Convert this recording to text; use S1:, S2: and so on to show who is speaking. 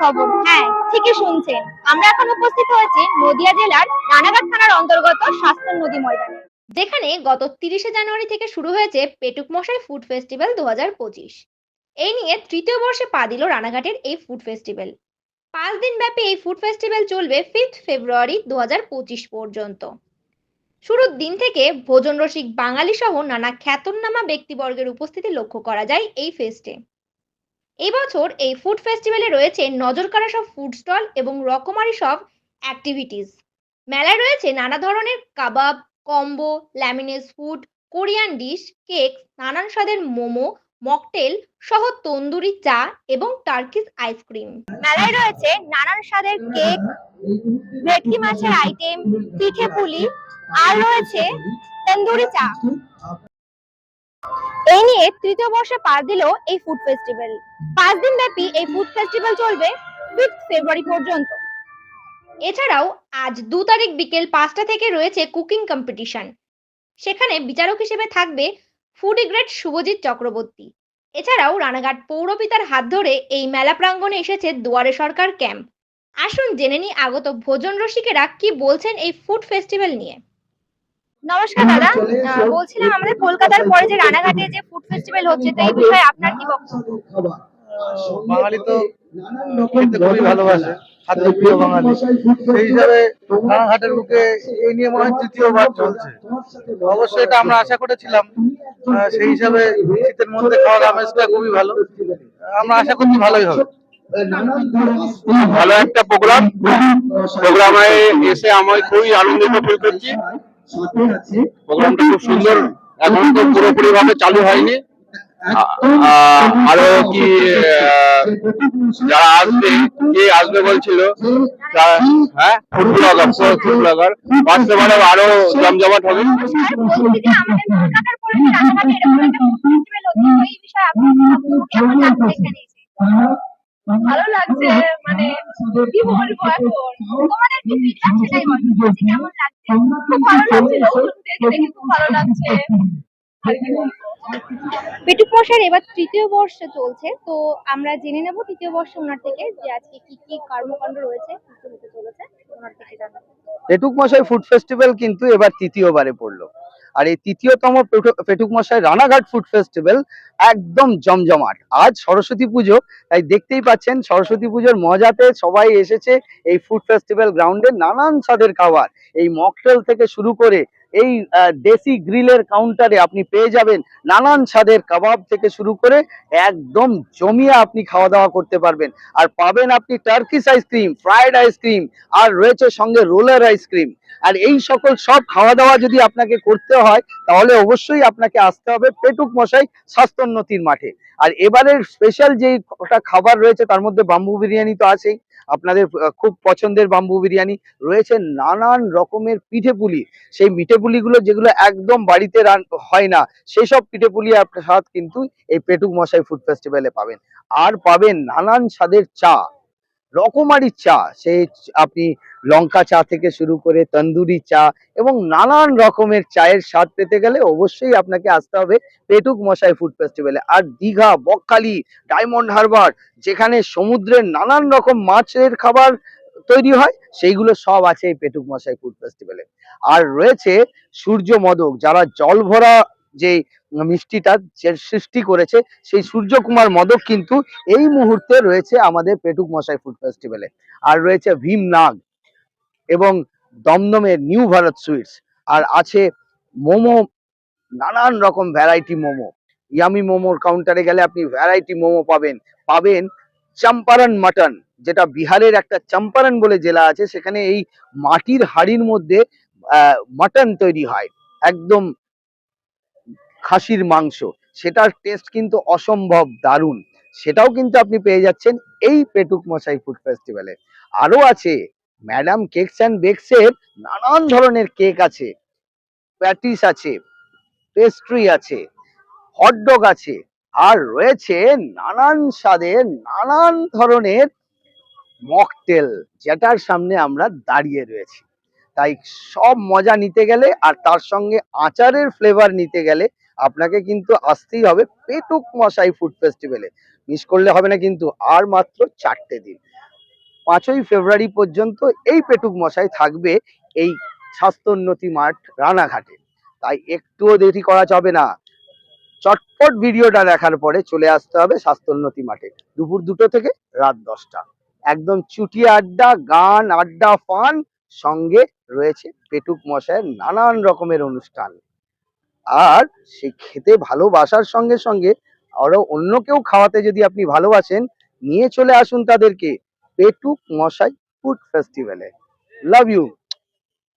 S1: খবর হ্যাঁ ঠিকই শুনছেন। আমরা এখন উপস্থিত হয়েছি নদিয়া জেলার রানাঘাট থানার অন্তর্গত স্বাস্থ্য নদী ময়দানে, যেখানে গত তিরিশে জানুয়ারি থেকে শুরু হয়েছে পেটুক মশাই ফুড ফেস্টিভ্যাল দু এই নিয়ে তৃতীয় বর্ষে পা দিল রানাঘাটের এই ফুড ফেস্টিভ্যাল। পাঁচ দিন ব্যাপী এই ফুড ফেস্টিভ্যাল চলবে ফিফথ ফেব্রুয়ারি দুহাজার পঁচিশ পর্যন্ত। শুরুর দিন থেকে ভোজন রসিক বাঙালি সহ নানা খ্যাতনামা ব্যক্তিবর্গের উপস্থিতি লক্ষ্য করা যায় এই ফেস্টে। এই বছর এই ফুড ফেস্টিভ্যালে রয়েছে নজরকাড়া সব ফুড স্টল এবং রকমারি সব অ্যাক্টিভিটিস মেলায় রয়েছে নানা ধরনের কাবাব, কম্বো, ল্যামিনেস ফুড, কোরিয়ান ডিশ, কেক, নানান স্বাদের মোমো, মকটেল সহ তন্দুরি চা এবং টার্কিস আইসক্রিম। মেলায় রয়েছে নানান স্বাদের কেক, ভেটকি মাছের আইটেম পিঠে পুলি, আর রয়েছে তন্দুরি চা। এই নিয়ে তৃতীয় বর্ষে পার দিল এই ফুড ফেস্টিভ্যাল পাঁচ দিন ব্যাপী এই ফুড ফেস্টিভ্যাল চলবে ফিফথ ফেব্রুয়ারি পর্যন্ত। এছাড়াও আজ দু তারিখ বিকেল পাঁচটা থেকে রয়েছে কুকিং কম্পিটিশন সেখানে বিচারক হিসেবে থাকবে ফুড গ্রেড শুভজিৎ চক্রবর্তী। এছাড়াও রানাঘাট পৌরপিতার হাত ধরে এই মেলা প্রাঙ্গণে এসেছে দুয়ারে সরকার ক্যাম্প আসুন জেনে নিই আগত ভোজন রসিকেরা কি বলছেন এই ফুড ফেস্টিভ্যাল নিয়ে। নমস্কার দাদা। বলছিলাম আমাদের কলকাতার পরে যে রানাঘাটে যে ফুড ফেস্টিভ্যাল হচ্ছে তো এই বিষয়ে আপনার কি বক্তব্য?
S2: বাঙালি তো খেতে খুবই ভালোবাসে খাদ্য প্রিয় বাঙালি। সেই হিসাবে রানাঘাটের বুকে এই নিয়ে মনে হয় তৃতীয়বার চলছে। অবশ্যই এটা আমরা আশা করেছিলাম। আহ, সেই হিসাবে শীতের মধ্যে খাওয়ার আমেজটা খুবই ভালো। আমরা আশা করছি ভালোই হবে।
S3: ভালো একটা প্রোগ্রাম প্রোগ্রামে এসে আমি খুবই আনন্দিত ফিল করছি। প্রোগ্রামটা খুব সুন্দর এখন তো পুরোপুরি ভাবে চালু হয়নি। আরও কি যারা আসবে কে আসবে বলছিল? তা- হ্যাঁ ফুড ব্লগার ফুড ব্লগার পারে আরও জমজমাট হবে।
S1: এই বিষয়ে
S4: ভালো লাগছে মানে কি বলব এখন?
S1: তোমাদের কি ফিডব্যাক সেটাই বলো যে কেমন লাগছে?
S4: খুব ভালো লাগছিল দেখে দেখে খুব ভালো লাগছে।
S1: এবার তৃতীয় বর্ষ চলছে তো আমরা জেনে নেব তৃতীয় বর্ষ ওনার থেকে যে আজকে কি কি কর্মকাণ্ড রয়েছে কি কি হতে চলেছে ওনার থেকে জানাব।
S2: পেটুক মশাই ফুড ফেস্টিভ্যাল কিন্তু এবার তৃতীয়বারে পড়ল। আর এই তৃতীয়তম পেটু- পেটুক মশাই রানাঘাট ফুড ফেস্টিভ্যাল একদম জমজমাট। আজ সরস্বতী পুজো, তাই দেখতেই পাচ্ছেন সরস্বতী পুজোর মজাতে সবাই এসেছে এই ফুড ফেস্টিভ্যাল গ্রাউন্ডে নানান স্বাদের খাবার। এই মকটেল থেকে শুরু করে এই দেশি গ্রিলের কাউন্টারে আপনি পেয়ে যাবেন নানান স্বাদের কাবাব থেকে শুরু করে একদম জমিয়ে আপনি খাওয়া দাওয়া করতে পারবেন। আর পাবেন আপনি Turkish ice cream fried ice cream আর রয়েছে সঙ্গে রোলার আইসক্রিম আর এই সকল সব খাওয়া দাওয়া যদি আপনাকে করতে হয়, তাহলে অবশ্যই আপনাকে আসতে হবে পেটুক মশাই স্বাস্থ্যোন্নতির মাঠে। আর এবারের স্পেশাল যে খাবার রয়েছে, তার মধ্যে বাম্বু বিরিয়ানি তো আছেই। আপনাদের খুব পছন্দের বাম্বু বিরিয়ানি। রয়েছে নানান রকমের পিঠে পুলি। সেই পিঠে পুলিগুলো যেগুলো একদম বাড়িতে রান, হয় না সেই সব পিঠে পুলি আপনার স্বাদ কিন্তু এই পেটুক মশাই ফুড ফেস্টিভ্যালে পাবেন। আর পাবেন নানান স্বাদের চা। রকমারি চা চ- আপনি লঙ্কা চা থেকে শুরু করে তন্দুরি চা এবং নানান রকমের চায়ের স্বাদ পেতে গেলে অবশ্যই আপনাকে আসতে হবে পেটুক মশাই ফুড ফেস্টিভ্যালে আর দীঘা, বকখালি ডায়মন্ড হারবার যেখানে সমুদ্রের নানান রকম মাছের খাবার তৈরি হয়, সেইগুলো সব আছে এই পেটুক মশাই ফুড ফেস্টিভ্যালে আর রয়েছে সূর্য মদক যারা জল ভরা যে মিষ্টিটা সৃষ্টি করেছে সেই সূর্যকুমার মদক কিন্তু এই মুহূর্তে রয়েছে আমাদের পেটুক মশাই ফুড ফেস্টিভ্যালে। আর রয়েছে ভীম নাগ এবং দমদমের নিউ ভারত সুইটস। আর আছে মোমো, নানান রকম ভ্যারাইটি মোমো। ইয়ামি মোমোর কাউন্টারে গেলে আপনি ভ্যারাইটি মোমো পাবেন। পাবেন চম্পারন মাটন, যেটা বিহারের একটা চম্পারন বলে জেলা আছে। সেখানে এই মাটির হাড়ির মধ্যে মাটন তৈরি হয়। একদম খাসির মাংস। সেটার টেস্ট কিন্তু অসম্ভব দারুণ। সেটাও কিন্তু আপনি পেয়ে যাচ্ছেন এই পেটুক মশাই ফুড ফেস্টিভ্যালে আরও আছে ম্যাডাম কেকস অ্যান্ড বেকসের নানান ধরনের কেক আছে। প্যাটিস আছে পেস্ট্রি আছে হটডগ আছে, আর রয়েছে নানান স্বাদের নানান ধরনের মকটেল যেটার সামনে আমরা দাঁড়িয়ে রয়েছি। তাই সব মজা নিতে গেলে আর তার সঙ্গে আচারের ফ্লেভার নিতে গেলে আপনাকে কিন্তু আসতেই হবে পেটুক মশাই ফুড ফেস্টিভ্যালে মিস করলে হবে না কিন্তু আর মাত্র চারটে দিন। পাঁচই ফেব্রুয়ারি পর্যন্ত এই পেটুক মশাই থাকবে এই স্বাস্থ্যোন্নতি মাঠ রানাঘাটে। তাই একটুও দেরি করা যাবে না। চটপট ভিডিওটা দেখার পরে চলে আসতে হবে স্বাস্থ্যোন্নতি মাঠে। দুপুর দুটো থেকে রাত দশটা। একদম চুটিয়ে আড্ডা, গান, আড্ডা ফান সঙ্গে রয়েছে পেটুক মশায়ের নানান রকমের অনুষ্ঠান। আর সে খেতে ভালোবাসার সঙ্গে সঙ্গে আরও অন্য কেউ খাওয়াতে যদি আপনি ভালোবাসেন, নিয়ে চলে আসুন তাদেরকে পেটুক মশাই ফুড ফেস্টিভ্যালে। Love you